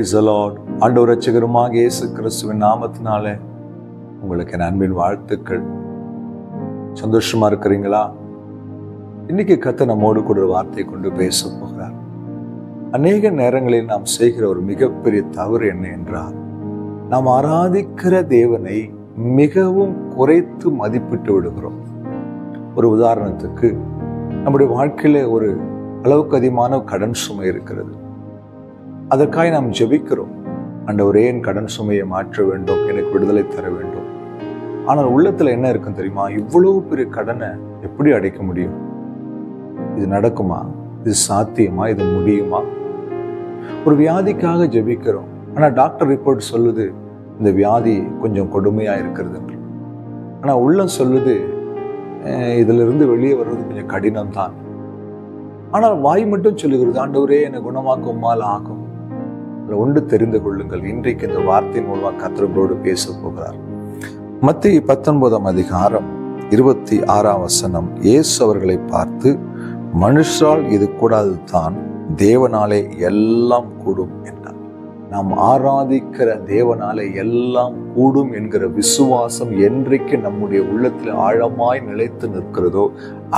Price allot ஆண்டவர் ரட்சகருமாக இயேசு கிறிஸ்துவின் நாமத்தினால உங்களுக்கு என் அன்பின் வாழ்த்துக்கள். சந்தோஷமா இருக்கிறீங்களா? இன்னைக்கு கத்த நம்மோடு கூட ஒரு வார்த்தை கொண்டு பேச போகிறார். அநேக நேரங்களில் நாம் செய்கிற ஒரு மிகப்பெரிய தவறு என்ன என்றால் நாம் ஆராதிக்கிற தேவனை மிகவும் குறைத்து மதிப்பிட்டு விடுகிறோம். ஒரு உதாரணத்துக்கு நம்முடைய வாழ்க்கையில ஒரு அளவுக்கு அதிகமான கடன் சுமை இருக்கிறது. அதற்காக நாம் ஜெபிக்கிறோம். ஆண்டவரே என் கடன் சுமையை மாற்ற வேண்டும் எனக்கு விடுதலை தர வேண்டும். ஆனால் உள்ளத்தில் என்ன இருக்கும் தெரியுமா? இவ்வளவு பெரிய கடனை எப்படி அடைக்க முடியும்? இது நடக்குமா? இது சாத்தியமா? இது முடியுமா? ஒரு வியாதிக்காக ஜெபிக்கிறோம். ஆனால் டாக்டர் ரிப்போர்ட் சொல்லுது இந்த வியாதி கொஞ்சம் கொடுமையாக இருக்கிறது ஆனால் உள்ளம் சொல்லுது இதிலிருந்து வெளியே வர்றது கொஞ்சம் கடினம் தான் ஆனால் வாய் மட்டும் சொல்லுகிறது ஆண்டவரே என்னை குணமாக்குமால் ஆகும். ஒன்று தெரிந்து கொள்ளுங்கள். இன்றைக்கு இந்த வார்த்தையின் மூலமாக கத்திரங்களோடு பேச போகிறார். மத்திய பத்தொன்பதாம் அதிகாரம் இருபத்தி ஆறாம் வசனம். இயேசு அவர்களை பார்த்து மனுஷரால் இது கூடாது தான் தேவனாலே எல்லாம் கூடும் என்றார். நாம் ஆராதிக்கிற தேவனாலே எல்லாம் கூடும் என்கிற விசுவாசம் என்றைக்கு நம்முடைய உள்ளத்தில் ஆழமாய் நிலைத்து நிற்கிறதோ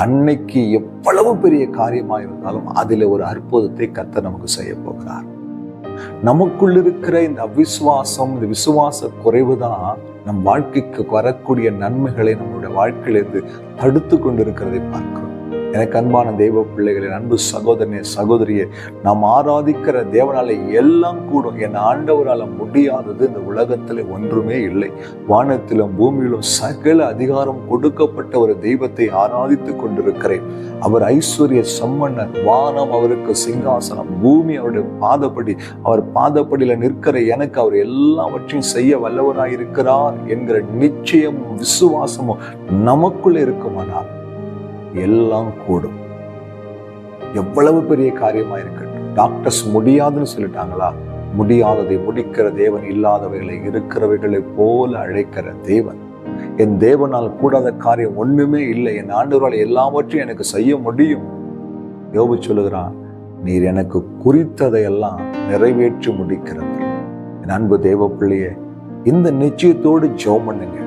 அன்னைக்கு எவ்வளவு பெரிய காரியமாக இருந்தாலும் அதில் ஒரு அற்புதத்தை கத்த நமக்கு செய்ய போகிறார். நமக்குள் இருக்கிற இந்த அவிசுவாசம் இந்த விசுவாச குறைவுதான் நம் வாழ்க்கைக்கு வரக்கூடிய நன்மைகளை நம்மளுடைய வாழ்க்கையிலிருந்து தடுத்து கொண்டிருக்கிறதை பார்க்கும் எனக்கு அன்பான தெய்வ பிள்ளைகளின் அன்பு சகோதரனே சகோதரியே நாம் ஆராதிக்கிற தேவனால எல்லாம் கூடும். என் ஆண்டவரால் முடியாதது இந்த உலகத்தில் ஒன்றுமே இல்லை. வானத்திலும் பூமியிலும் சகல அதிகாரம் கொடுக்கப்பட்ட ஒரு தெய்வத்தை ஆராதித்துக் கொண்டிருக்கிறேன். அவர் ஐஸ்வர்ய சம்மன்னர் வானம் அவருக்கு சிங்காசனம் பூமி அவருடைய பாதப்படி அவர் பாதப்படியில் நிற்கிற எனக்கு அவர் எல்லாவற்றையும் செய்ய வல்லவராயிருக்கிறார் என்கிற நிச்சயமும் விசுவாசமும் நமக்குள்ளே இருக்குமானால் எல்லாம் கூடும். எவ்வளவு பெரிய காரியமா இருக்கட்டும். டாக்டர்ஸ் முடியாதுன்னு சொல்லிட்டாங்களா? முடியாததை முடிக்கிற தேவன் இல்லாதவைகளை இருக்கிறவைகளை போல அழைக்கிற தேவன். என் தேவனால் கூடாத காரியம் ஒண்ணுமே இல்லை. என் ஆண்டவரால் எல்லாவற்றையும் எனக்கு செய்ய முடியும். யோபு சொல்லுகிறான் நீர் எனக்கு குறித்ததையெல்லாம் நிறைவேற்றி முடிக்கிறவர் என் அன்பு தேவ பிள்ளையே இந்த நிச்சயத்தோடு ஜோம் பண்ணுங்க.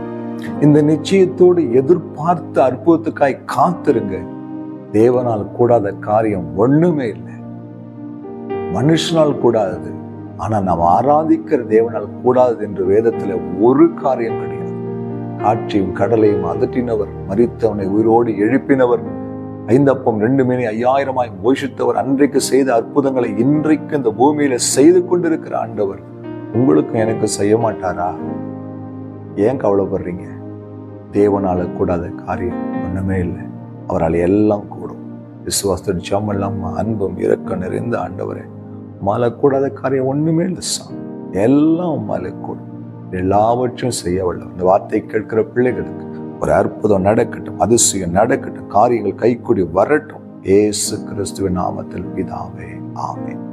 இந்த நிச்சயத்தோடு எதிர்பார்த்த அற்புதத்துக்காய் காத்திருங்க. தேவனால் கூடாத காரியம் ஒண்ணுமே இல்லை. மனுஷனால் கூடாதது. ஆனா நாம் ஆராதிக்கிற தேவனால் கூடாதது என்று வேதத்துல ஒரு காரியம் கிடையாது. காற்றையும் கடலையும் அதட்டினவர் மறித்தவனை உயிரோடு எழுப்பினவர் ஐந்தப்பம் ரெண்டு மேனி ஐயாயிரமாய் போஷித்தவர் அன்றைக்கு செய்த அற்புதங்களை இன்றைக்கு இந்த பூமியில செய்து கொண்டிருக்கிற ஆண்டவர் உங்களுக்கும் எனக்கு செய்ய மாட்டாரா? ஏன் கவலைப்படுறீங்க? தேவனால கூடாத காரியம் ஒன்றுமே இல்லை. அவரால் எல்லாம் கூடும். விசுவாசத்தோடு இல்லாமல் அன்பும் இரக்கம் நிறைந்த ஆண்டவரே உமால கூடாத காரியம் ஒன்றுமே இல்லை சாமி எல்லாம் உமால கூடும். எல்லாவற்றையும் செய்ய வல்ல இந்த வார்த்தை கேட்கிற பிள்ளைகளுக்கு ஒரு அற்புதம் நடக்கட்டும் அதிசயம் நடக்கட்டும் காரியங்கள் கைக்கூடி வரட்டும். ஏசு கிறிஸ்துவின் நாமத்தில் பிதாவே ஆமே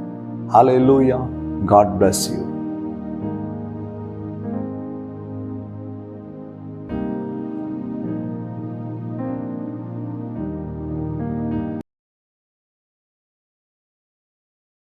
ஹalleluya God bless you.